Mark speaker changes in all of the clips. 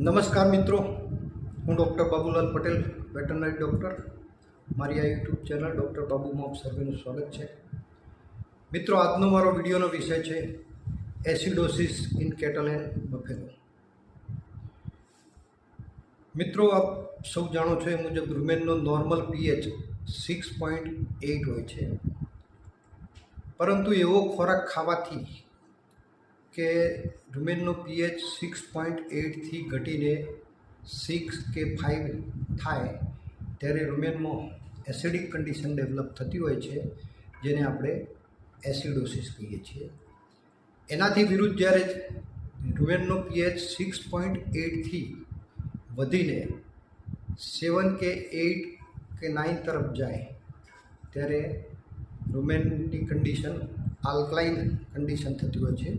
Speaker 1: નમસ્કાર મિત્રો, હું doctor Babulal Patel, veterinary doctor. મારી આ યુટ્યુબ ચેનલ ડૉક્ટર બાબુ મોબ સર્વેનું સ્વાગત છે. મિત્રો, આજનો મારો વિડીયોનો વિષય છે acidosis in cattle and buffalo. મિત્રો, આપ સૌ જાણો છો એ મુજબ રૂમેનનો normal pH six point eight હોય છે. પરંતુ એવો ખોરાક ખાવાથી કે રૂમેનનો પીએચ સિક્સ પોઈન્ટ એઇટથી ઘટીને સિક્સ કે ફાઇવ થાય ત્યારે રૂમેનમાં એસિડિક કન્ડિશન ડેવલપ થતી હોય છે, જેને આપણે એસિડોસિસ કહીએ છીએ. એનાથી વિરુદ્ધ જ્યારે રૂમેનનો પીએચ સિક્સ પોઈન્ટ એઇટથી વધીને સેવન કે એઇટ કે નાઇન તરફ જાય, ત્યારે રૂમેનની કન્ડિશન આલ્કલાઇન કન્ડિશન થતી હોય છે.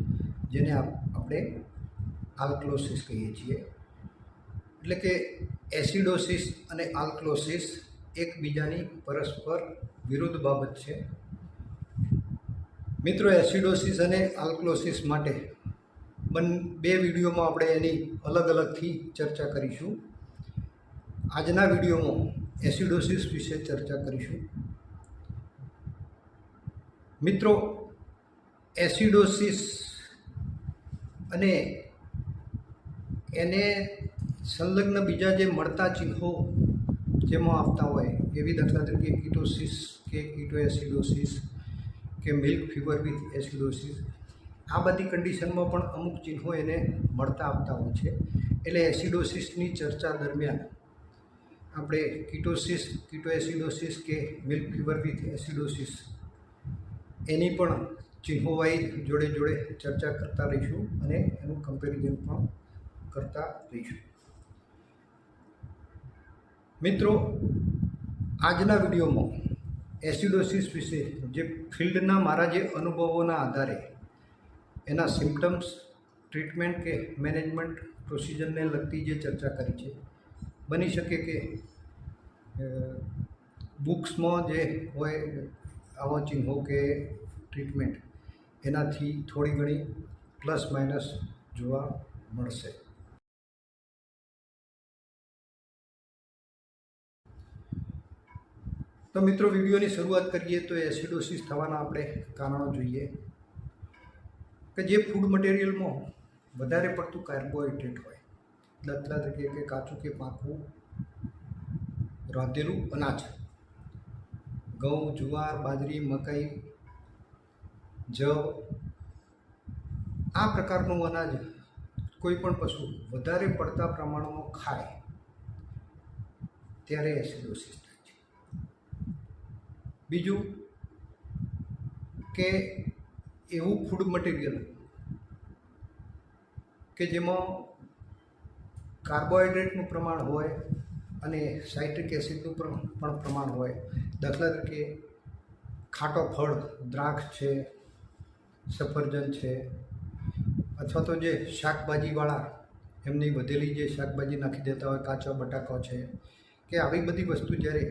Speaker 1: જેને આપણે આલ્કલોસિસ કહીએ છીએ. એટલે કે એસિડોસિસ અને આલ્કલોસિસ એકબીજાની પરસ્પર વિરુદ્ધ બાબત છે. મિત્રો, એસિડોસિસ અને આલ્કલોસિસ માટે બન બે વિડીયોમાં આપણે એની અલગ અલગથી ચર્ચા કરીશું. આજના વિડીયોમાં એસિડોસિસ વિશે ચર્ચા કરીશું. મિત્રો, એસિડોસિસ અને એને સંલગ્ન બીજા જે મળતા ચિહ્નો જેમાં આવતા હોય, એવી દાખલા તરીકે કીટોસિસ કે કીટો એસિડોસિસ કે મિલ્ક ફીવર વિથ એસિડોસિસ, આ બધી કન્ડિશનમાં પણ અમુક ચિહ્નો એને મળતા આવતા હોય છે. એટલે એસિડોસિસની ચર્ચા દરમિયાન આપણે કીટોસિસ, કીટો એસિડોસિસ કે મિલ્ક ફીવર વિથ એસિડોસિસ એની પણ ચિહ્નોવાઇઝ જોડે જોડે ચર્ચા કરતા રહીશું અને એનું કમ્પેરિઝન પણ કરતા રહીશું. મિત્રો, આજના વિડીયોમાં એસિડોસિસ વિશે જે ફિલ્ડના મારા જે અનુભવોના આધારે એના સિમ્ટમ્સ ટ્રીટમેન્ટ કે મેનેજમેન્ટ પ્રોસિજરને લગતી જે ચર્ચા કરી છે, બની શકે કે બુક્સમાં જે હોય આવા ચિહ્નો કે ટ્રીટમેન્ટ એનાથી થોડી ઘણી પ્લસ માઇનસ જોવા મળશે. તો મિત્રો, વિડીયોની શરૂઆત કરીએ તો એસિડોસિસ થવાના આપણે કારણો જોઈએ. કે જે ફૂડ મટીરિયલમાં વધારે પડતું કાર્બોહાઈડ્રેટ હોય દાખલા તરીકે કે કાચું કે પાકું, રાંધેલું અનાજ, ઘઉં, જુવાર, બાજરી, મકાઈ જવ આ પ્રકારનું અનાજ કોઈ પણ પશુ વધારે પડતા પ્રમાણમાં ખાય, ત્યારે એસિડોસિસ થાય છે. બીજું કે એવું ફૂડ મટીરિયલ કે જેમાં કાર્બોહાઈડ્રેટનું પ્રમાણ હોય અને સાઇટ્રિક એસિડનું પણ પ્રમાણ હોય. દાખલા તરીકે ખાટો ફળ, દ્રાક્ષ છે સફરજન છે, અથવા તો જે શાકભાજીવાળા એમની વધેલી જે શાકભાજી નાખી દેતા હોય, કાચા બટાકા છે, કે આવી બધી વસ્તુ જ્યારે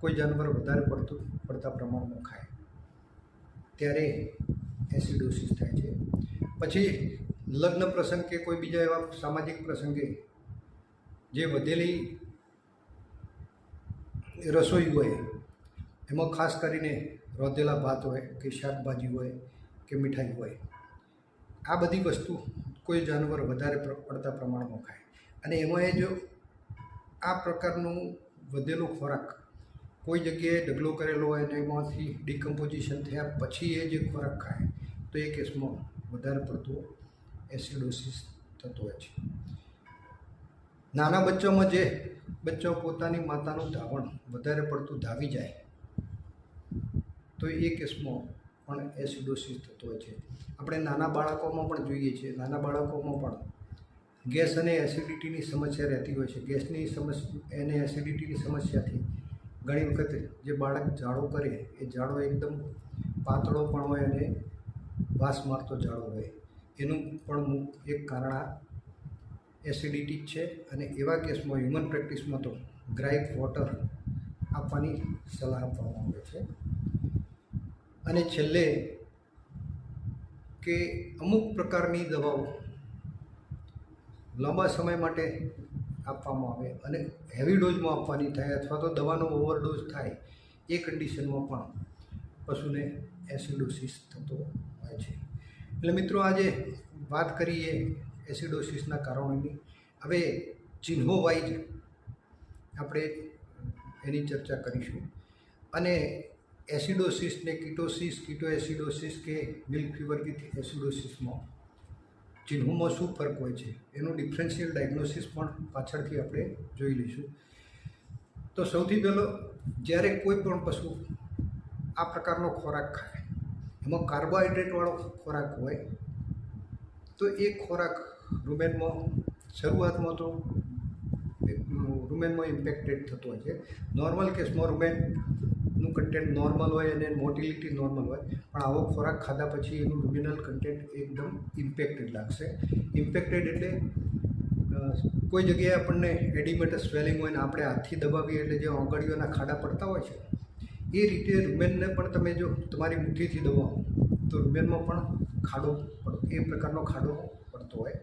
Speaker 1: કોઈ જાનવર વધારે પડતું, પડતા પ્રમાણમાં ખાય, ત્યારે એસિડોસિસ થાય છે. પછી લગ્ન પ્રસંગ કે કોઈ બીજા એવા સામાજિક પ્રસંગે જે વધેલી રસોઈ હોય, એમાં ખાસ કરીને રોધેલા ભાત હોય કે શાકભાજી હોય કે મીઠાઈ હોય. આ બધી વસ્તુ કોઈ જાનવર વધારે પડતા પ્રમાણમાં ખાય. અને એમાં જો આ પ્રકારનું વધેલો ખોરાક કોઈ જગ્યાએ ઢગલો કરેલો હોય અને એમાંથી ડિકમ્પોઝિશન થયા પછી એ જે ખોરાક ખાય, તો એ કેસમાં વધારે પડતો એસિડોસિસ થતો હોય છે. નાના બચ્ચામાં જે, બચ્ચાઓ પોતાની માતાનું ધાવણ વધારે પડતું ધાવી જાય, તો એ કેસમાં પણ એસિડોસિસ થતો હોય છે. આપણે નાના બાળકોમાં પણ જોઈએ છીએ. નાના બાળકોમાં પણ ગેસ અને એસિડિટીની સમસ્યા રહેતી હોય છે. ગેસની સમસ્યા એને એસિડિટીની સમસ્યાથી ઘણી વખત જે બાળક જાડો કરે, એ જાડો એકદમ પાતળો પણ હોય અને વાસ મારતો જાડો હોય. એનું પણ એક કારણ આ એસિડિટી છે અને એવા કેસમાં હ્યુમન પ્રેક્ટિસમાં તો ગ્રાઇપ વોટર આપવાની સલાહ આપવામાં આવે છે. અને છેલ્લે કે અમુક પ્રકારની દવાઓ લાંબા સમય માટે આપવામાં આવે અને હેવી ડોઝમાં આપવાની થાય અથવા તો દવાનો ઓવરડોઝ થાય એ કન્ડિશનમાં પણ પશુને એસિડોસિસ થતો હોય છે. એટલે મિત્રો આજે વાત કરીએ એસિડોસિસના કારણોની. હવે ચિહ્નો વાઇઝ આપણે એની ચર્ચા કરીશું. અને એસિડોસિસ ને કિટોસિસ કિટો એસિડોસિસ કે મિલ્ક ફીવર વિથ એસિડોસિસમાં. ચિહ્નોમાં શું ફરક હોય છે? એનું ડિફરન્શિયલ ડાયગ્નોસિસ પણ પાછળથી આપણે જોઈ લઈશું. તો સૌથી પહેલો, જ્યારે કોઈ પણ પશુ આ પ્રકારનો ખોરાક ખાય, એમાં કાર્બોહાઈડ્રેટવાળો ખોરાક હોય, તો એ ખોરાક રૂમેનમાં, શરૂઆતમાં તો રૂમેનમાં ઇમ્પેક્ટેડ થતો હોય છે. નોર્મલ કેસમાં રૂમેનનું કન્ટેન્ટ નોર્મલ હોય અને મોટિલિટી નોર્મલ હોય, પણ આવો ખોરાક ખાધા પછી એનું રૂમિનલ કન્ટેન્ટ એકદમ ઇમ્પેક્ટેડ લાગશે. ઇમ્પેક્ટેડ એટલે કોઈ જગ્યાએ આપણને એડિમેટસ સ્વેલિંગ હોય ને આપણે હાથથી દબાવીએ એટલે જે ઓગળીઓના ખાડા પડતા હોય છે, એ રીતે રૂમેનને પણ તમે જો તમારી મુઠ્ઠીથી દબાવો, તો રૂમેનમાં પણ ખાડો એ પ્રકારનો ખાડો પડતો હોય,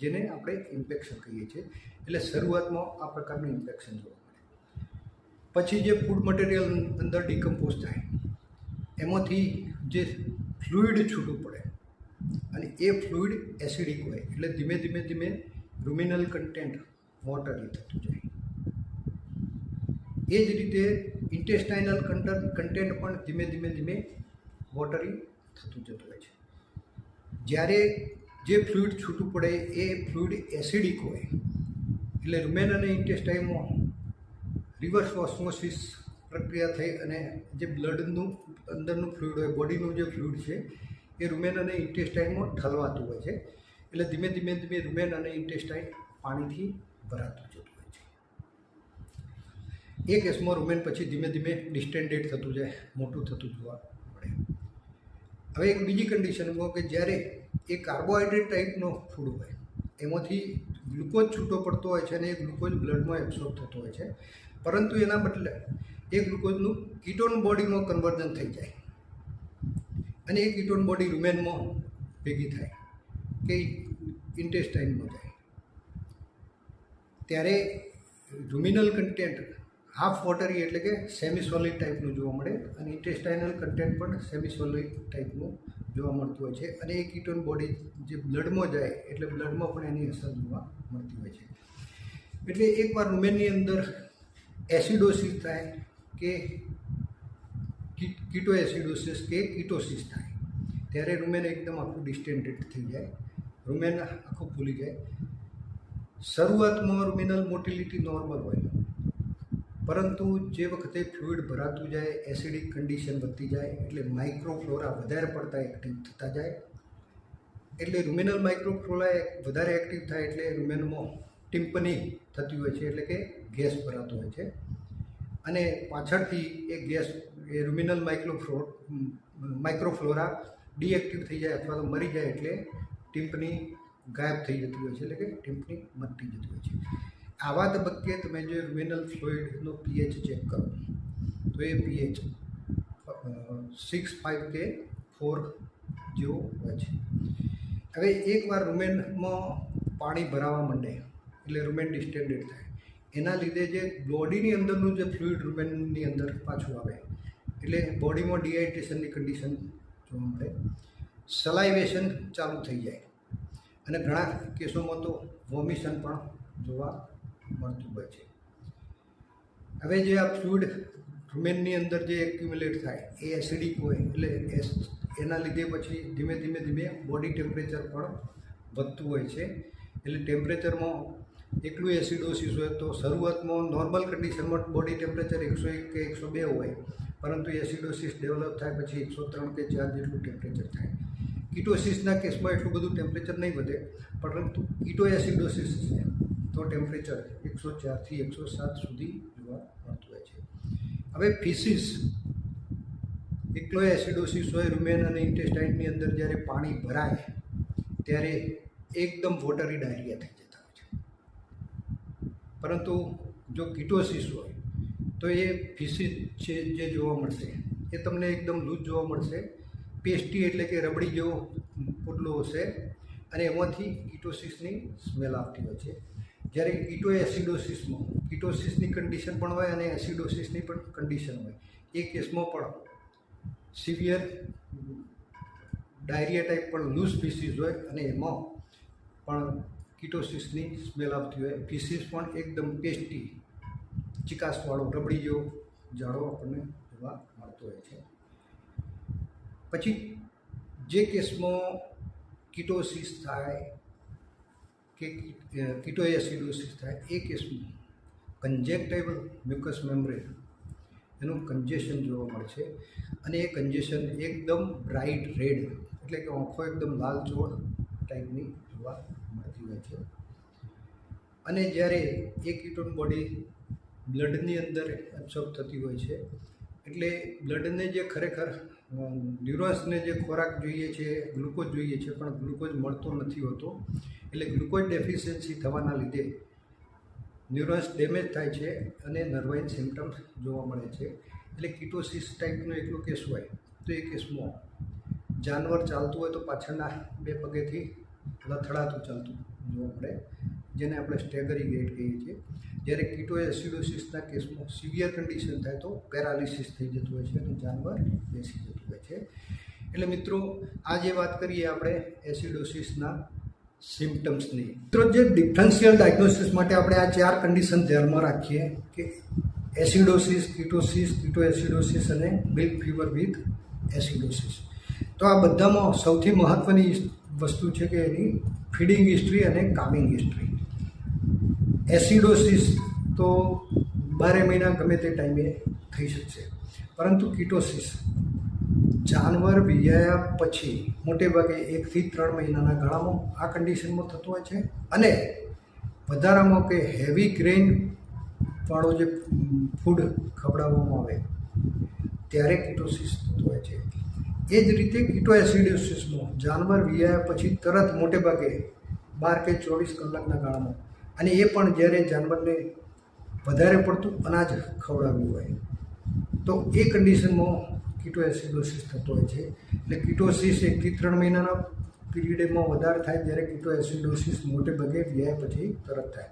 Speaker 1: જેને આપણે ઇન્ફેક્શન કહીએ છીએ. એટલે શરૂઆતમાં આ પ્રકારનું ઇન્ફેક્શન જોવા. પછી જે ફૂડ મટીરિયલ અંદર ડિકમ્પોઝ થાય, એમાંથી જે ફ્લુઇડ છૂટું પડે, અને એ ફ્લુઇડ એસિડિક હોય, એટલે ધીમે ધીમે ધીમે રૂમિનલ કન્ટેન્ટ વોટરી થતું જાય. એ જ રીતે ઇન્ટેસ્ટાઇનલ કન્ટેન્ટ પણ ધીમે ધીમે ધીમે વોટરી થતું જતું હોય છે. જ્યારે જે ફ્લુઇડ છૂટું પડે, એ ફ્લુઇડ એસિડિક હોય, એટલે રૂમેન અને ઇન્ટેસ્ટાઇનમાં રિવર્સ ઓસ્મોસિસ પ્રક્રિયા થઈ અને જે બ્લડનું, અંદરનું ફ્લુઇડ હોય, બોડીનું જે ફ્લુઇડ છે, એ રૂમેન અને ઇન્ટેસ્ટાઇનમાં ઠલવાતું હોય છે. એટલે ધીમે ધીમે ધીમે રૂમેન અને ઇન્ટેસ્ટાઇન પાણીથી ભરાતું જતું હોય છે. એ કેસમાં રૂમેન પછી ધીમે ધીમે ડિસ્ટેન્ડેડ થતું જાય, મોટું થતું જોવા મળે. હવે એક બીજી કન્ડિશનમાં કે જ્યારે એ કાર્બોહાઈડ્રેટ ટાઈપનો ફૂડ હોય, એમાંથી ગ્લુકોઝ છૂટો પડતો હોય છે અને એ ગ્લુકોઝ બ્લડમાં એબ્સોર્બ થતો હોય છે પરંતુ એના બદલે એ ગ્લુકોઝનું કીટોન બોડીમાં કન્વર્ઝન થઈ જાય. અને એ કીટોન બોડી રૂમેનમાં ભેગી થાય કે ઇન્ટેસ્ટાઇનમાં જાય. ત્યારે રૂમિનલ કન્ટેન્ટ હાફ વોટરી એટલે કે સેમી સોલિડ ટાઈપનું જોવા મળે અને ઇન્ટેસ્ટાઇનલ કન્ટેન્ટ પણ સેમી સોલિડ ટાઈપનું જોવા મળતું હોય છે. અને એ કીટોન બોડી જે બ્લડમાં જાય એટલે બ્લડમાં પણ એની અસર જોવા મળતી હોય છે. એટલે એકવાર રૂમેનની અંદર એસિડોસિસ થાય કે કીટો એસિડોસિસ કે કીટોસિસ થાય. ત્યારે રૂમેન એકદમ આખું ડિસ્ટેન્ડેડ થઈ જાય. રૂમેન આખું ફૂલી જાય. શરૂઆતમાં રૂમિનલ મોટિલિટી નોર્મલ હોય. પરંતુ જે વખતે ફ્લુઇડ ભરાતું જાય, એસિડિક કન્ડિશન વધતી જાય, એટલે માઇક્રોફ્લોરા વધારે પડતા એક્ટિવ થતા જાય. એટલે રૂમિનલ માઇક્રોફ્લોરા વધારે એક્ટિવ થાય એટલે રૂમેનમાં ટિમ્પની થતી હોય છે એટલે કે ગેસ ભરાતો હોય છે. અને પાછળથી એ ગેસ, એ રૂમિનલ માઇક્રોફ્લો માઇક્રોફ્લોરા ડીએક્ટિવ થઈ જાય અથવા તો મરી જાય એટલે ટીમ્પની ગાયબ થઈ જતી હોય છે, એટલે કે ટીમ્પની મટી જતી હોય છે. આવા તબક્કે તમે જે રૂમિનલ ફ્લોઇડનો પીએચ ચેક કરો, તો એ પીએચ સિક્સ ફાઇવ કે ફોર જેવો હોય છે. હવે એકવાર રૂમેનમાં પાણી ભરાવા માંડે એટલે રૂમેન ડિસ્ટેન્ડેડ થાય. એના લીધે જે બોડીની અંદરનું જે ફ્લુઇડ રૂમેનની અંદર પાછું આવે, એટલે બોડીમાં ડિહાઇડ્રેશનની કન્ડિશન જોવા મળે. સલાઇવેશન ચાલુ થઈ જાય. અને ઘણા કેસોમાં તો વોમિશન પણ જોવા મળતું હોય છે. હવે જે આ ફ્લુઇડ રૂમેનની અંદર જે એક્યુમ્યુલેટ થાય, એ એસિડિક હોય, એટલે એસ, એના લીધે પછી ધીમે ધીમે ધીમે બોડી ટેમ્પરેચર પણ વધતું હોય છે. એટલે ટેમ્પરેચરમાં એકલું એસિડોસિસ હોય તો શરૂઆતમાં નોર્મલ કન્ડિશનમાં બોડી ટેમ્પરેચર એકસો એક કે એકસો બે હોય, પરંતુ એસિડોસિસ ડેવલપ થાય પછી એકસો ત્રણ કે ચાર જેટલું ટેમ્પરેચર થાય. કિટોસિસના કેસમાં એટલું બધું ટેમ્પરેચર નહીં વધે, પરંતુ કિટો એસિડોસિસ છે, તો ટેમ્પરેચર એકસો ચારથી એકસો સાત સુધી જોવા મળતું હોય છે. હવે ફિસિસ એકલો એસિડોસિસ હોય રૂમેન અને ઇન્ટેસ્ટાઇનની અંદર જ્યારે પાણી ભરાય, ત્યારે એકદમ વોટરી ડાયરિયા થઈ જાય. પરંતુ જો કિટોસિસ હોય, તો એ ફિસિસ છે જે જોવા મળશે. એ તમને એકદમ લૂઝ જોવા મળશે. પેસ્ટી એટલે કે રબડી જેવો પુડલો હશે અને એમાંથી કિટોસિસની સ્મેલ આવતી હોય છે. જ્યારે કીટો એસિડોસિસમાં, કીટોસિસની કન્ડિશન પણ હોય અને એસિડોસિસની પણ કન્ડિશન હોય. એ કેસમાં પણ સિવિયર ડાયરિયા ટાઈપ પણ લૂઝ ફિસીસ હોય અને એમાં પણ કીટોસિસની સ્મેલ આવતી હોય. ફિશિસ પણ એકદમ ટેસ્ટી ચિકાસવાળો, રબડી જેવો જાડો આપણને જોવા મળતો હોય છે. પછી જે કેસમાં કીટોસિસ થાય કે કીટો એસિડોસિસ થાય, એ કેસમાં કન્જેક્ટેબલ મ્યુકસ મેમ્બ્રેન એનું કન્જેશન જોવા મળે છે. અને એ કન્જેશન એકદમ બ્રાઇટ રેડ એટલે કે આંખો એકદમ લાલ ચોળ ટાઈપની જોવા મળતી હોય છે. અને જ્યારે એ કીટોન બોડી બ્લડની અંદર એબ્સોર્બ થતી હોય છે, એટલે બ્લડને જે ખરેખર ન્યુરોન્સને જે ખોરાક જોઈએ છે, ગ્લુકોઝ જોઈએ છે, પણ ગ્લુકોઝ મળતો નથી હોતો, એટલે ગ્લુકોઝ ડેફિશિયન્સી થવાના લીધે ન્યુરોન્સ ડેમેજ થાય છે અને નર્વાઇન સિમ્ટમ્સ જોવા મળે છે. એટલે કિટોસિસ ટાઈપનો એકલો કેસ હોય, તો એ કેસમાં જાનવર ચાલતું હોય તો પાછળના બે પગેથી લથડાતું ચાલતું જોવા મળે જેને આપણે સ્ટેગરી ગેટ કહીએ છીએ. જ્યારે કીટો એસિડોસિસના કેસમાં સિવિયર કન્ડિશન થાય તો પેરાલિસિસ થઈ જતું હોય છે અને જાનવર બેસી જતું હોય છે. એટલે મિત્રો, આ જે વાત કરીએ આપણે એસિડોસિસના સિમ્ટમ્સની મિત્રો જે ડિફરન્શિયલ ડાયગ્નોસિસ માટે આપણે આ ચાર કન્ડિશન ધ્યાનમાં રાખીએ કે એસિડોસિસ, કીટોસિસ કીટો એસિડોસિસ અને મિલ્ક ફીવર વિથ એસિડોસિસ. તો આ બધામાં સૌથી મહત્ત્વની વસ્તુ છે કે એની ફીડિંગ હિસ્ટ્રી અને કામિંગ હિસ્ટ્રી. એસિડોસિસ તો બારે મહિના ગમે તે ટાઈમે થઈ શકશે. પરંતુ કિટોસિસ, જાનવર બીજાયા પછી મોટે ભાગે એકથી ત્રણ મહિનાના ગાળામાં આ કન્ડિશનમાં થતું હોય છે. અને વધારામાં કે હેવી ગ્રેન વાળો જે ફૂડ ખવડાવવામાં આવે, ત્યારે કિટોસિસ થતું હોય છે. એ જ રીતે કીટો એસિડોસિસમાં જાનવર વિયા પછી તરત મોટે ભાગે બાર કે ચોવીસ કલાકના ગાળામાં. અને એ પણ જ્યારે જાનવરને વધારે પડતું અનાજ ખવડાવ્યું હોય. તો એ કન્ડિશનમાં કીટો એસિડોસિસ થતો હોય છે. એટલે કીટોસિસ એકથી ત્રણ મહિનાના પીરિયડમાં વધારે થાય જ્યારે કીટો એસિડોસિસ મોટે ભાગે વિયા પછી તરત થાય.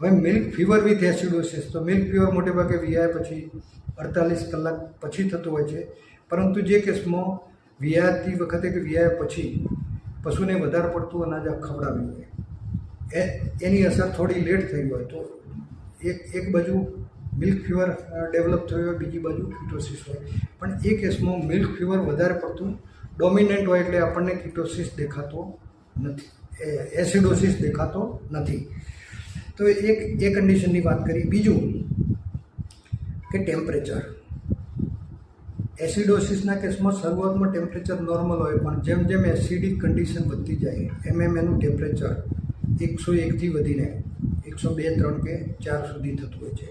Speaker 1: હવે મિલ્ક ફીવર વિથ એસિડોસિસ. તો મિલ્ક ફીવર મોટે ભાગે વિયા પછી અડતાલીસ કલાક પછી થતું હોય છે. પરંતુ જે કેસમાં વિયાતી વખતે કે વિયા પછી પશુને વધારે પડતું અનાજ ખવડાવ્યું હોય. એ, એની અસર થોડી લેટ થઈ હોય તો એક એક બાજુ મિલ્ક ફીવર ડેવલપ થયો હોય, બીજી બાજુ કિટોસિસ હોય. પણ એ કેસમાં મિલ્ક ફીવર વધારે પડતું ડોમિનન્ટ હોય એટલે આપણને કિટોસિસ દેખાતો નથી. એસિડોસિસ દેખાતો નથી. તો એક એ કન્ડિશનની વાત કરી. બીજું કે ટેમ્પરેચર એસિડોસિસના કેસમાં શરૂઆતમાં ટેમ્પરેચર નોર્મલ હોય, પણ જેમ જેમ એસિડિક કન્ડિશન વધતી જાય એમ એમ એનું ટેમ્પરેચર એકસો એકથી વધીને એકસો બે ત્રણ કે ચાર સુધી થતું હોય છે.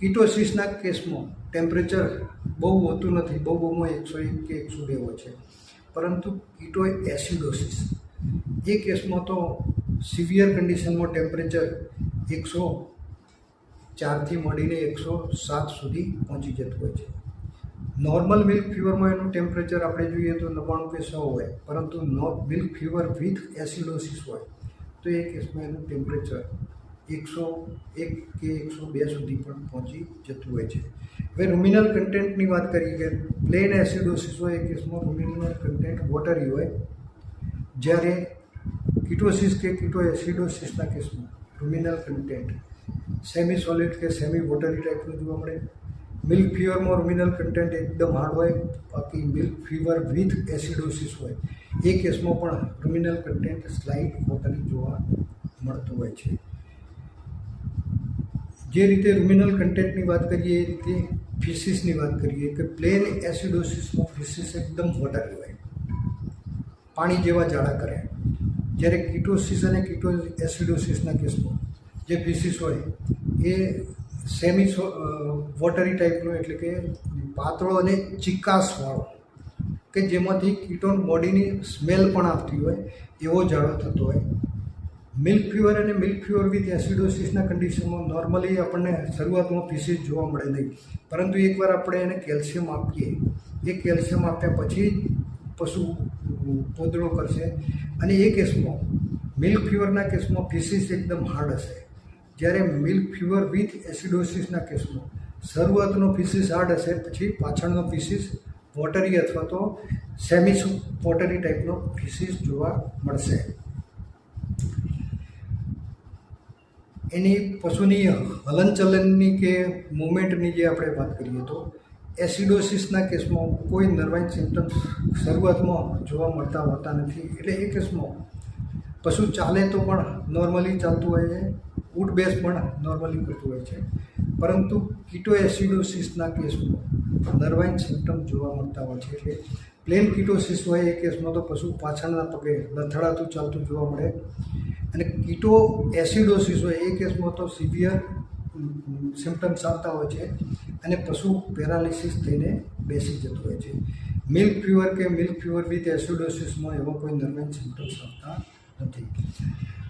Speaker 1: કિટોસિસના કેસમાં ટેમ્પરેચર બહુ હોતું નથી, બહુ બહુમાં એકસો એક કે એકસો બે હોય છે. પરંતુ કીટો એસિડોસિસ એ કેસમાં તો સિવિયર કન્ડિશનમાં ટેમ્પરેચર એકસો ચારથી મળીને એકસો સાત સુધી પહોંચી જતું હોય છે. નોર્મલ મિલ્ક ફીવરમાં એનું ટેમ્પરેચર આપણે જોઈએ તો નવ્વાણું કે સો હોય, પરંતુ નો મિલ્ક ફીવર વિથ એસિડોસિસ હોય. તો એ કેસમાં એનું ટેમ્પરેચર એકસો એક કે એકસો બે સુધી પણ પહોંચી જતું હોય છે. હવે રૂમિનલ કન્ટેન્ટની વાત કરીએ કે પ્લેન એસિડોસિસ હોય, એ કેસમાં રૂમિનલ કન્ટેન્ટ વોટરી હોય. જ્યારે કિટોસિસ કે કીટો એસિડોસિસના કેસમાં રૂમિનલ કન્ટેન્ટ સેમી સોલિડ કે સેમી વોટરી ટાઈપનું જોવા મળે. મિલ્ક ફીવરમાં રૂમિનલ કન્ટેન્ટ એકદમ હાર્ડ હોય, બાકી મિલ્ક ફીવર વિથ એસિડોસિસ હોય. એ કેસમાં પણ રૂમિનલ કન્ટેન્ટ સ્લાઇડ વોટરી જોવા મળતું હોય છે. જે રીતે રૂમિનલ કન્ટેન્ટની વાત કરીએ, એ રીતે ફિસિસની વાત કરીએ, કે પ્લેન એસિડોસિસમાં ફિસિસ એકદમ વોટરી હોય. પાણી જેવા જાડા કરે. જ્યારે કીટોસિસ અને કીટો એસિડોસિસના કેસમાં જે ફિસિસ હોય, એ સેમી વોટરી ટાઈપનું એટલે કે પાતળો અને ચિકાસવાળો કે જેમાંથી કીટોન બોડીની સ્મેલ પણ આવતી હોય, એવો જાડો થતો હોય. મિલ્ક ફીવર અને મિલ્ક ફીવર વિથ એસિડોસિસના કન્ડિશનમાં નોર્મલી આપણને શરૂઆતમાં પીસીસ જોવા મળે નહીં. પરંતુ એકવાર આપણે એને કેલ્શિયમ આપીએ, એ કેલ્શિયમ આપ્યા પછી પશુ પોદળો કરશે અને એ કેસમાં મિલ્ક ફીવરના કેસમાં પીસીસ એકદમ હાર્ડ હશે જ્યારે મિલ્ક ફીવર વિથ એસિડોસિસના કેસમાં શરૂઆતનો ફિસિસ હાર્ડ હશે, પછી પાછળનો ફિસિસ વોટરી અથવા તો સેમી વોટરી ટાઈપનો ફિસિસ જોવા મળશે. એની પશુની હલનચલનની કે મુમેન્ટની જે આપણે વાત કરીએ તો એસિડોસિસના કેસમાં કોઈ નર્વાઇન સિમ્ટમ્સ શરૂઆતમાં જોવા મળતા હોતા નથી. એટલે એ કેસમાં પશુ ચાલે તો પણ નોર્મલી ચાલતું હોય છે. ઉઠ બેસ પણ નોર્મલી કરતું હોય છે. પરંતુ કીટો એસિડોસિસના કેસમાં નર્વાઇન સિમ્ટમ જોવા મળતા હોય છે. એટલે પ્લેન કીટોસિસ હોય એ કેસમાં તો પશુ પાછળના પગે લથડાતું ચાલતું જોવા મળે. અને કીટો એસિડોસિસ હોય એ કેસમાં તો સિવિયર સિમ્ટમ્સ આવતા હોય છે અને પશુ પેરાલિસિસ થઈને બેસી જતું હોય છે. મિલ્ક ફીવર કે મિલ્ક ફીવર વિથ એસિડોસિસમાં એવો કોઈ નર્વાઇન સિમ્ટમ્સ આવતા નથી.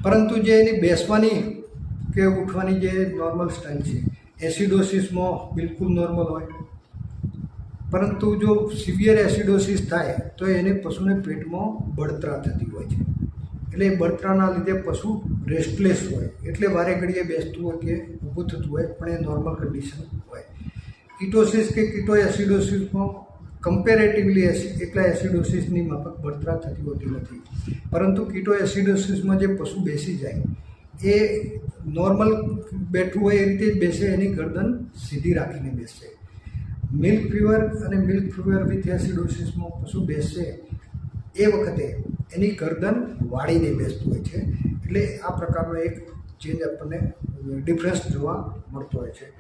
Speaker 1: પરંતુ જે એની બેસવાની કે ઉઠવાની જે નોર્મલ સ્ટાઇલ છે એસિડોસિસમાં બિલકુલ નોર્મલ હોય. પરંતુ જો સિવિયર એસિડોસિસ થાય, તો એને પશુને પેટમાં બળતરા થતી હોય છે. એટલે એ બળતરાના લીધે પશુ રેસ્ટલેસ હોય. એટલે વારે ઘડીએ બેસતું હોય કે ઊભું થતું હોય, પણ એ નોર્મલ કન્ડિશન હોય. કીટોસિસ કે કીટો એસિડોસિસમાં કમ્પેરેટિવલી એટલા એસિડોસિસની માફક બળતરા થતી હોતી નથી. પરંતુ કીટો એસિડોસિસમાં જે પશુ બેસી જાય એ નોર્મલ બેઠું હોય એ રીતે જ બેસે, એની ગરદન સીધી રાખીને બેસે. મિલ્ક ફીવર અને મિલ્ક ફીવર વિથ એસિડોસિસમાં પશુ બેસશે એ વખતે એની ગરદન વાળીને બેસતું હોય છે. એટલે આ પ્રકારનો એક ચેન્જ આપણને ડિફરન્સ જોવા મળતો હોય છે.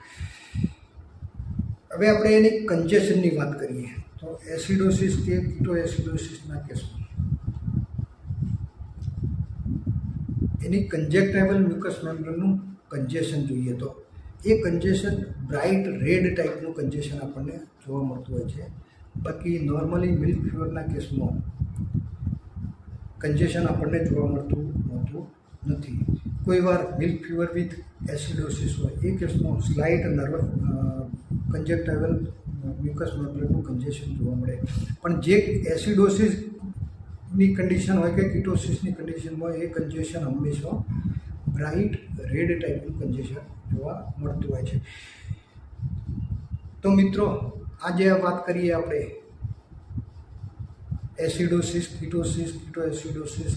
Speaker 1: હવે આપણે એની કન્જેશનની વાત કરીએ. તો એસિડોસિસ કે કીટો એસિડોસિસના કેસમાં? એની કન્જેક્ટાઇવલ મ્યુકસ મેમ્બ્રેનનું કન્જેશન જોઈએ તો. એ કન્જેશન બ્રાઇટ રેડ ટાઈપનું કન્જેશન આપણને જોવા મળતું હોય છે. બાકી નોર્મલી મિલ્ક ફીવરના કેસમાં કન્જેશન આપણને જોવા મળતું હોતું નથી. કોઈ વાર મિલ્ક ફીવર વિથ એસિડોસિસ હોય, એ કેસમાં સ્લાઇટ નર્વ કન્જેક્ટેબલ મ્યુકસ મેમ્બ્રેનનું કન્જેશન જોવા મળે. પણ જે એસિડોસિસની કન્ડિશન હોય કે કિટોસિસની કન્ડિશનમાં એ કન્જેશન હંમેશા બ્રાઇટ રેડ ટાઈપનું કન્જેશન જોવા મળતું હોય છે. તો મિત્રો, આજે વાત કરીએ આપણે એસિડોસિસ કિટોસિસ કીટો એસિડોસિસ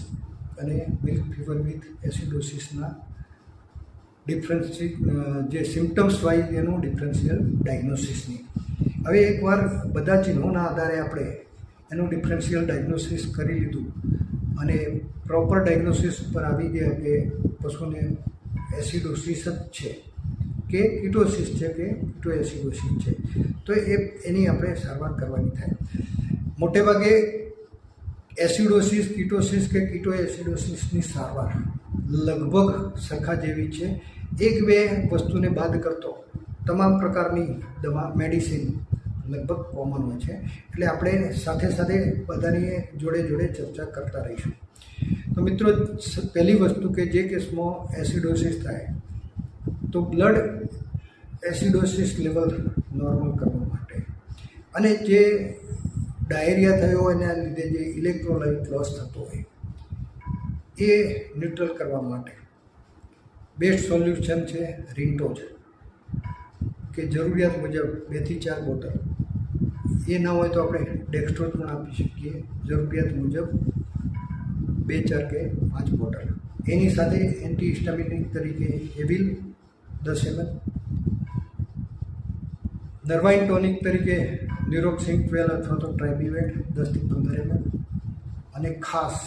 Speaker 1: અને મિલ્ક ફીવર વિથ એસિડોસિસના ડિફરન્સ જે સિમ્ટમ્સ વાઇઝ એનું ડિફરન્શિયલ ડાયગ્નોસિસની હવે એકવાર બધા ચિહ્નોના આધારે આપણે એનું ડિફરન્શિયલ ડાયગ્નોસિસ કરી લીધું. અને પ્રોપર ડાયગ્નોસિસ ઉપર આવી ગયા કે પશુને એસિડોસિસ જ છે કે કિટોસિસ છે કે કિટો એસિડોસિસ છે. તો એ એની આપણે સારવાર કરવાની થાય. મોટે ભાગે એસિડોસિસ, કિટોસિસ કે કિટો એસિડોસિસની સારવાર લગભગ સરખા જેવી છે. એક બે વસ્તુને બાદ કરતો તમામ પ્રકારની દવા મેડિસિન લગભગ કોમન હોય છે. એટલે આપણે સાથે સાથે બધાની જોડે જોડે ચર્ચા કરતા રહીશું. તો મિત્રો પહેલી વસ્તુ કે જે કેસમાં એસિડોસિસ થાય, તો બ્લડ એસિડોસિસ લેવલ નોર્મલ કરવા માટે. અને જે ડાયરિયા થયો હોય, એના લીધે જે ઇલેક્ટ્રોલાઇટ લોસ થતો હોય, એ ન્યુટ્રલ કરવા માટે બેસ્ટ સોલ્યુશન છે રિન્ટો છે કે જરૂરિયાત મુજબ બેથી ચાર બોટલ એ ન હોય તો આપણે ડેક્સ્ટ્રોઝ પણ આપી શકીએ. જરૂરિયાત મુજબ બે, ચાર કે પાંચ બોટલ એની સાથે એન્ટી હિસ્ટામિનિક તરીકે એવિલ દસ એમએલ નર્વાઇન ટોનિક તરીકે ન્યુરોક્સિંગ ટ્વેલ અથવા તો ટ્રાઇબીવેટ દસથી પંદર એમએલ અને ખાસ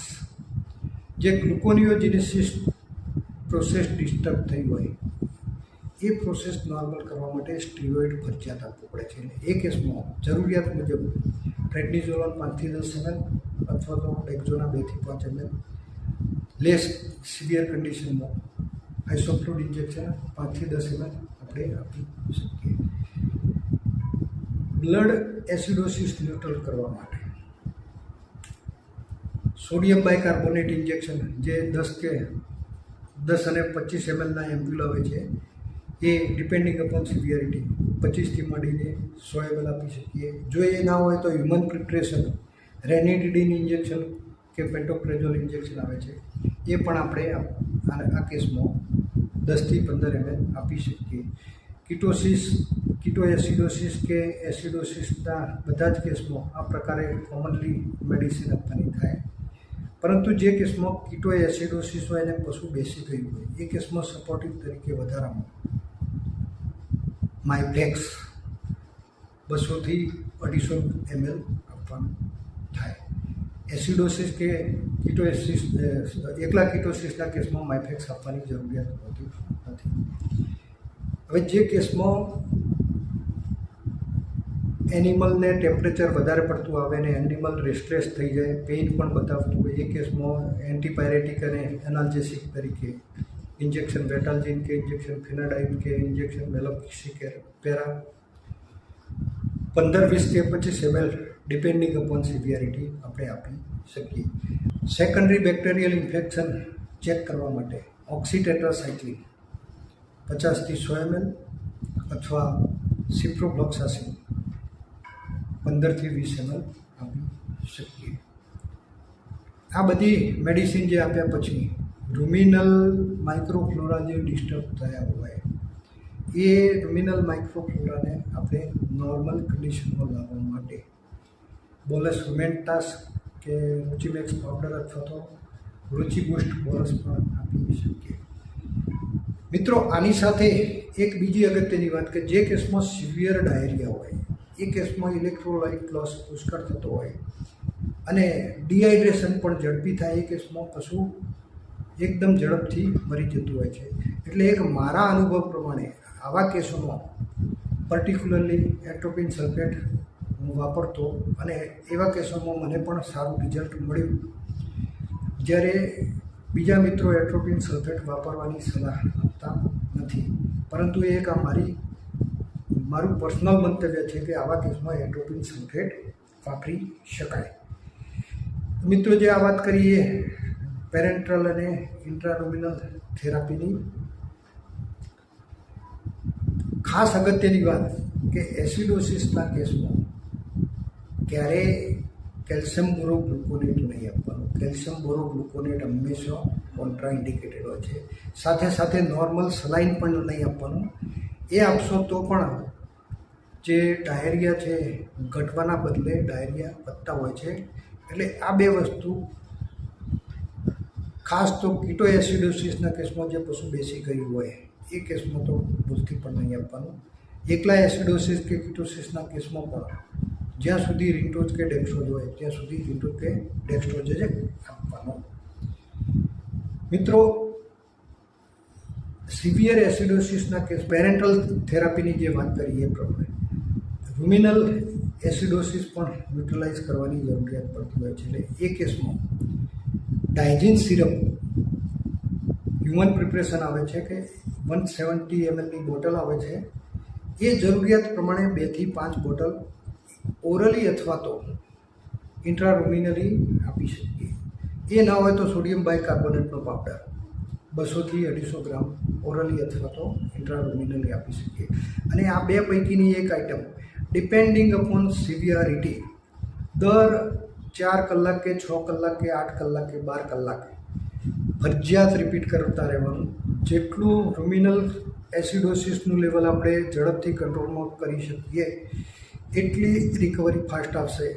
Speaker 1: જે ગ્લુકોનિયોજિનેસિસ પ્રોસેસ ડિસ્ટર્બ થઈ હોય એ પ્રોસેસ નોર્મલ કરવા માટે સ્ટીરોઇડ ફરજિયાત આપવું પડે છે. અને એ કેસમાં જરૂરિયાત મુજબ પ્રેડનિઝોલોન પાંચથી દસ એમએલ અથવા તો ડેક્ઝોના બેથી પાંચ એમએલ લેસ સિવિયર કન્ડિશનમાં આઇસોફ્લુડ ઇન્જેક્શન પાંચથી દસ એમએલ આપણે આપી શકીએ. બ્લડ એસિડોસિસ ન્યુટ્રલ કરવા માટે સોડિયમ બાયકાર્બોનેટ ઇન્જેક્શન જે દસ કે દસ અને પચીસ એમએલના એમ્પ્યુલ આવે છે એ ડિપેન્ડિંગ અપોન સિવિયરિટી પચીસથી માંડીને સો એમએલ આપી શકીએ. જો એ ના હોય તો હ્યુમન પ્રિપરેશન રેનિડિડિન ઇન્જેક્શન કે પેન્ટોપ્રેઝોલ ઇન્જેક્શન આવે છે. એ પણ આપણે આ કેસમાં દસથી પંદર એમએલ આપી શકીએ. કીટોસિસ કીટો એસિડોસિસ કે એસિડોસિસના બધા જ કેસમાં આ પ્રકારે કોમનલી મેડિસિન આપવાની થાય. પરંતુ જે કેસમાં કીટો એસિડોસિસ હોય એને પશુ બેસી ગયું હોય, એ કેસમાં સપોર્ટિવ તરીકે વધારામાં માયફ્લેક્સ બસોથી અઢીસો એમએલ આપવાનું થાય. એસિડોસિસ કે કિટોએસિસ એકલા કિટોસિસના કેસમાં માયફ્લેક્સ આપવાની જરૂરિયાત હોતી નથી. હવે જે કેસમાં એનિમલને ટેમ્પરેચર વધારે પડતું આવે ને એનિમલ રિસ્ટ્રેસ થઈ જાય, પેઇન પણ બતાવતું હોય, એ કેસમાં એન્ટીપાયરેટિક અને એનાલ્જેસિક તરીકે ઇન્જેક્શન વેટાલ્જીન કે ઇન્જેક્શન ફિનાડાઇન કે ઇન્જેક્શન મેલોક્સિકેર પેરા પંદર વીસ કે પચીસ એમએલ ડિપેન્ડિંગ અપોન સિવિયરિટી આપણે આપી શકીએ સેકન્ડરી બેક્ટેરિયલ ઇન્ફેક્શન ચેક કરવા માટે ઓક્સિટેટ્રાસાઇક્લિન પચાસથી સો એમએલ અથવા સિપ્રોફ્લોક્સાસિન પંદરથી વીસ એમએલ આપી શકીએ આ બધી મેડિસિન જે આપ્યા પછી રૂમિનલ માઇક્રોફ્લોરા જે ડિસ્ટર્બ થયા હોય. એ રૂમિનલ માઇક્રોફ્લોરાને આપણે નોર્મલ કન્ડિશનમાં લાવવા માટે બોલસ રૂમેન્ટાસ કે રુચિમેક્સ પાવડર અથવા તો રુચિ બુસ્ટ બોલસ પણ આપી શકીએ. મિત્રો, આની સાથે એક બીજી અગત્યની વાત કે જે કેસમાં સિવિયર ડાયરિયા હોય, એ કેસમાં ઇલેક્ટ્રોલાઇટ લોસ પુષ્કળ થતો હોય અને ડિહાઇડ્રેશન પણ ઝડપી થાય એ કેસમાં પશુ એકદમ ઝડપથી મરી જતું હોય છે. એટલે એક મારા અનુભવ પ્રમાણે આવા કેસોમાં પર્ટિક્યુલરલી એટ્રોપિન સલ્ફેટ હું વાપરતો અને એવા કેસોમાં મને પણ સારું રિઝલ્ટ મળ્યું. જ્યારે બીજા મિત્રો એટ્રોપિન સલ્ફેટ વાપરવાની સલાહ આપતા નથી. પરંતુ એક આ મારી, મારું પર્સનલ મંતવ્ય છે કે આવા કેસમાં એટ્રોપિન સલ્ફેટ વાપરી શકાય. મિત્રો, જે આ વાત કરીએ પેરેન્ટ્રલ અને ઇન્ટ્રાનોમિનલ થેરાપીની ખાસ અગત્યની વાત કે એસિડોસિસના કેસમાં ક્યારેય કેલ્શિયમ બોરો ગ્લુકોનેટ નહીં આપવાનું. કેલ્શિયમ બોરો ગ્લુકોનેટ હંમેશા કોન્ટ્રાઇન્ડિકેટેડ હોય છે. સાથે સાથે નોર્મલ સલાઈન પણ નહીં આપવાનું. એ આપશો તો પણ જે ડાયરિયા છે, ઘટવાના બદલે ડાયરિયા વધતા હોય છે. એટલે આ બે વસ્તુ ખાસ તો કીટો એસિડોસિસના કેસમાં જે પશુ બેસી ગયું હોય, એ કેસમાં તો ભૂલથી પણ નહીં આપવાનું. એકલા એસિડોસિસ કે કીટોસિસના કેસમાં પણ જ્યાં સુધી રિન્ટોઝ કે ડેક્સ્ટ્રોઝ હોય, ત્યાં સુધી રિન્ટોઝ કે ડેક્સ્ટ્રોઝ જ આપવાનો. મિત્રો, સિવિયર એસિડોસિસના કેસ, પેરેન્ટલ થેરાપીની જે વાત કરીએ એ પ્રમાણે, રૂમિનલ એસિડોસિસ પણ યુટિલાઇઝ કરવાની જરૂરિયાત પડતી હોય છે. એટલે એ કેસમાં ડાયજિન સિરપ હ્યુમન પ્રિપરેશન આવે છે કે વન સેવન્ટી એમએલની બોટલ આવે છે. એ જરૂરિયાત પ્રમાણે બેથી પાંચ બોટલ ઓરલી અથવા તો ઇન્ટ્રારુમિનલી આપી શકીએ. એ ના હોય તો સોડિયમ બાયકાર્બોનેટનો પાવડર બસોથી અઢીસો ગ્રામ ઓરલી અથવા તો ઇન્ટ્રારુમિનલી આપી શકીએ. અને આ બે પૈકીની એક આઇટમ ડિપેન્ડિંગ અપોન સિવિયરિટી દર ચાર કલાકે છ કલાકે આઠ કલાકે બાર કલાકે ફરજિયાત રિપીટ કરતા રહેવાનું. જેટલું રૂમિનલ એસિડોસિસનું લેવલ આપણે ઝડપથી કંટ્રોલમાં કરી શકીએ, એટલી રિકવરી ફાસ્ટ આવશે.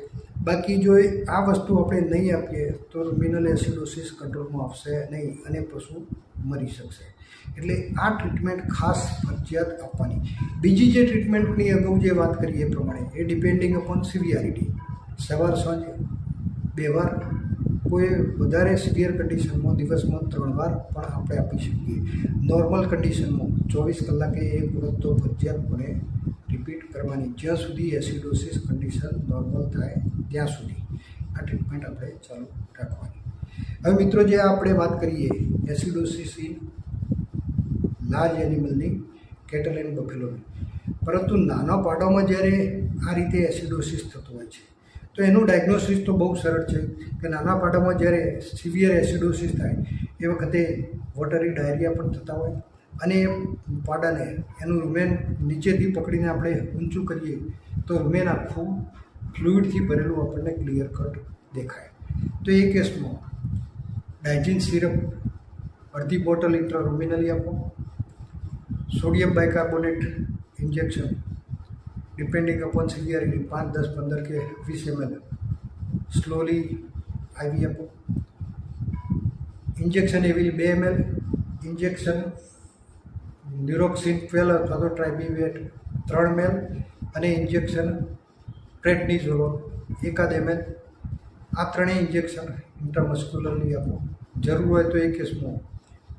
Speaker 1: બાકી જો એ આ વસ્તુ આપણે નહીં આપીએ, તો રૂમિનલ એસિડોસિસ કંટ્રોલમાં આવશે નહીં અને પશુ મરી શકશે. એટલે આ ટ્રીટમેન્ટ ખાસ ફરજિયાત આપવાની. બીજી જે ટ્રીટમેન્ટની અગાઉ જે વાત કરીએ એ પ્રમાણે, એ ડિપેન્ડિંગ અપોન સિવિયારિટી સવાર, સાંજ બે વાર. કોઈ વધારે સિવિયર કન્ડિશનમાં દિવસમાં ત્રણ વાર પણ આપણે આપી શકીએ. નોર્મલ કન્ડિશનમાં ચોવીસ કલાકે એક વખત તો ફરજિયાતપણે રિપીટ કરવાની. જ્યાં સુધી એસિડોસિસ કન્ડિશન નોર્મલ થાય ત્યાં સુધી. આ ટ્રીટમેન્ટ આપણે ચાલુ રાખવાની. હવે મિત્રો, જે આપણે વાત કરીએ એસિડોસિસ ઇન લાર્જ એનિમલની કેટલ એન્ડ બફેલોની પરંતુ નાના પાડોમાં જ્યારે આ રીતે એસિડોસિસ થતું હોય છે તો એનું ડાયગ્નોસિસ તો બહુ સરળ છે કે નાના પાડામાં જ્યારે સિવિયર એસિડોસિસ થાય, એ વખતે વોટરી ડાયરિયા પણ થતા હોય અને એ પાડાને, એનું રૂમેન નીચેથી પકડીને આપણે ઊંચું કરીએ, તો રૂમેન આખું ફ્લુઇડથી ભરેલું આપણને ક્લિયર કટ દેખાય. તો એ કેસમાં ડાયજીન સિરપ અડધી બોટલ ઇન્ટ્રારુમિનલી આપો sodium bicarbonate injection depending upon severity પાંચ, દસ, પંદર કે વીસ એમએલ સ્લોલી આઈવી આપો. ઇન્જેક્શન એવી બે એમએલ ઇન્જેક્શન ન્યુરોક્સિન ટ્વેલ અથવા તો ટ્રાઇબીવેટ ત્રણ મેલ અને ઇન્જેક્શન પ્રેડનિઝોલોન એકાદ એમએલ આ ત્રણેય ઇન્જેક્શન ઇન્ટ્રામસ્ક્યુલરલી આપો. જરૂર હોય તો એ કેસમાં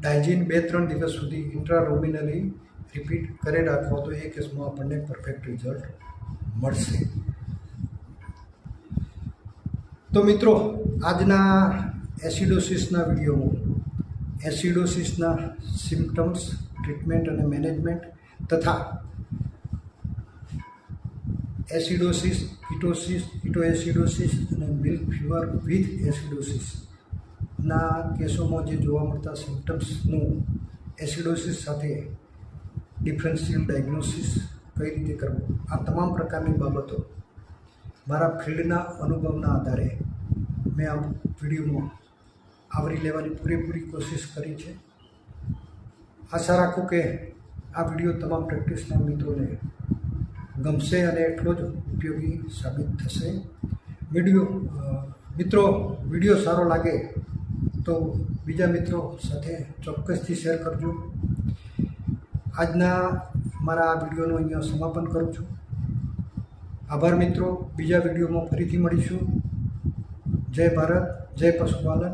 Speaker 1: ડાયજીન બે, ત્રણ દિવસ સુધી ઇન્ટ્રારોમિનલી રિપીટ કરી રાખો તો એ કેસમાં આપણને પરફેક્ટ રિઝલ્ટ મળશે. તો મિત્રો, આજના એસિડોસિસના વિડીયોમાં એસિડોસિસના સિમ્ટમ્સ ટ્રીટમેન્ટ અને મેનેજમેન્ટ તથા એસિડોસિસ કિટોસિસ કિટોએસિડોસિસ અને મિલ્ક ફીવર વિથ એસિડોસિસના કેસોમાં જે જોવા મળતા સિમ્ટમ્સનું એસિડોસિસ સાથે ડિફરન્શિયલ ડાયગ્નોસિસ કઈ રીતે કરવું? આ તમામ પ્રકારની બાબતો મારા ફિલ્ડના અનુભવના આધારે મેં આ વિડીયોમાં આવરી લેવાની પૂરેપૂરી કોશિશ કરી છે. આશા રાખું કે આ વીડિયો તમામ પ્રેક્ટિસના મિત્રોને ગમશે અને એટલો જ ઉપયોગી સાબિત થશે. વીડિયો મિત્રો, વીડિયો સારો લાગે તો બીજા મિત્રો સાથે ચોક્કસથી શેર કરજો. આજના મારા આ વિડીયોનું અહીંયા સમાપન કરું છું. આભાર મિત્રો. બીજા વિડીયોમાં ફરીથી મળીશું. જય ભારત, જય પશુપાલન.